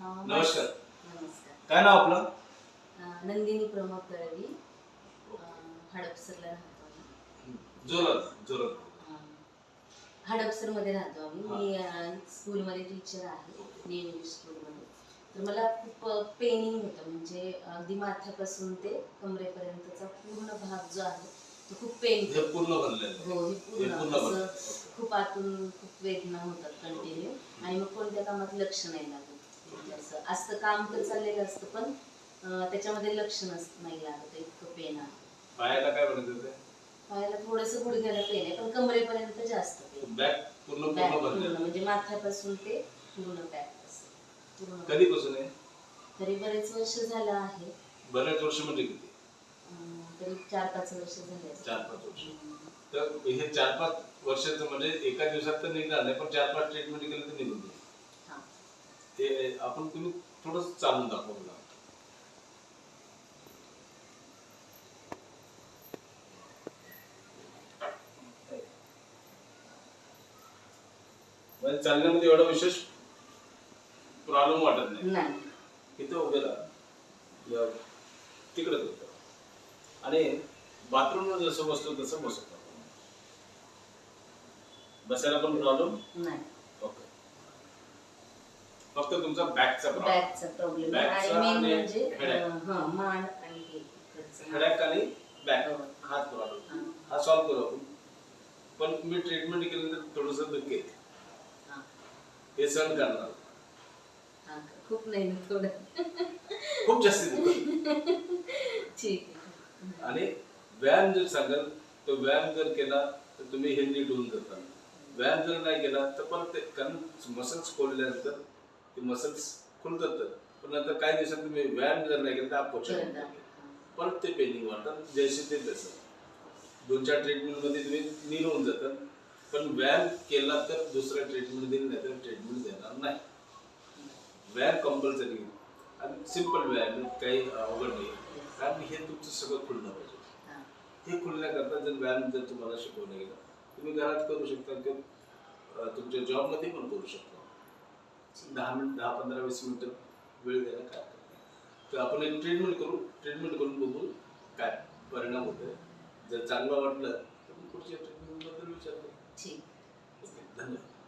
नमस्कार. नमस्कार. काय नाव आपलं? अं, नंदिनी प्रमोद तळवी. अं, हडपसरला राहतो आम्ही. जोरात जोरात. अं, हडपसरमध्ये राहतो आम्ही. मी अं, स्कूलमध्ये टीचर आहे. न्यू इंग्लिश स्कूलमध्ये. तर मला खूप पेनिंग होतं. म्हणजे अगदी माथ्यापासून ते कमरेपर्यंतचा पूर्ण भाग जो आहे तो खूप पेन हे पूर्ण. हो हे हे पूर्ण. पूर्ण असं भरलेलं खूप आतून खूप वेदना होतात कंटिन्यू आणि मग कोणत्या कामात लक्ष नाही लागत. असं असतं काम तर चाललेलं असतं पण त्याच्यामध्ये लक्ष नसत नाही लागत इतकं पेन आहे. पायाला काय म्हणत होते? पायाला थोडस गुडघ्याला पेन आहे पण कमरेपर्यंत जास्त पेन बॅग पूर्ण बॅक पूर्ण पूर्ण भरलेलं. म्हणजे माथ्यापासून ते पूर्ण बॅक पूर्ण कधीपासून आहे? तरी बरेच वर्ष झालं आहे. बऱ्याच वर्ष म्हणजे किती? अं, तरी चार पाच वर्ष झाले असतील. चार पाच वर्ष. हम्म. तर हे चार पाच वर्षाचं म्हणजे एका दिवसात तर निघणार नाही पण चार पाच ट्रीटमेंट केलं तर निघून जाईल. ते आपण तुम्ही थोडं चालून दाखवलं म्हणजे चालण्यामध्ये एवढा विशेष प्रॉब्लेम वाटत नाही. इथं उभे राहा. तिकडे होतं आणि बाथरूमला जसं बसतो तसं बसतो बसायला पण प्रॉब्लेम नाही. फक्त तुमचा बॅकचा प्रॉब्लेम बॅकचा प्रॉब्लेम आणि मेन आणि म्हणजे हा मान आणि हे इकडचं. हेडॅक आणि बॅक हो. हात प्रॉब्लेम हा. हा सॉल्व्ह करू आपण पण मी ट्रीटमेंट केल्यानंतर थोडस धक्के येते. हा. हे सहन करणार हा? खूप नाही ना थोडं खूप जास्ती दुखत. ठीक आहे आणि व्यायाम जर सांगाल तर व्यायाम जर केला तर तुम्ही हे नीट होऊन जाता व्यायाम जर नाही केला तर परत ते कारण मसल्स खोलल्यानंतर ते मसल्स खुलतात तर. पण नंतर काही दिवसात तुम्ही व्यायाम जर नाही केला तर. जाते. परत ते पेनिंग वाढतात जैसे ते तसं. दोन चार ट्रीटमेंटमध्ये तुम्ही नील होऊन जातात. पण व्यायाम केला तर दुसरा ट्रीटमेंट देईल नाही तर ट्रीटमेंट देणार नाही. व्यायाम कंपल्सरी आणि सिंपल व्यायाम काही अवघड नाही. कारण हे तुमचं सगळं खुललं पाहिजे. हा. खुलण्याकरता जर व्यायाम जर तुम्हाला शिकवलं गेलं तुम्ही घरात करू शकता किंवा तुमच्या जॉबमध्ये पण करू शकता. दहा मिनिट दहा पंधरा वीस मिनिटं वेळ द्यायला काय. तर आपण एक ट्रीटमेंट करू ट्रीटमेंट करून बघू काय परिणाम होतोय. जर चांगलं वाटलं तर मग पुढच्या ट्रीटमेंटबद्दल विचार. करू धन्यवाद.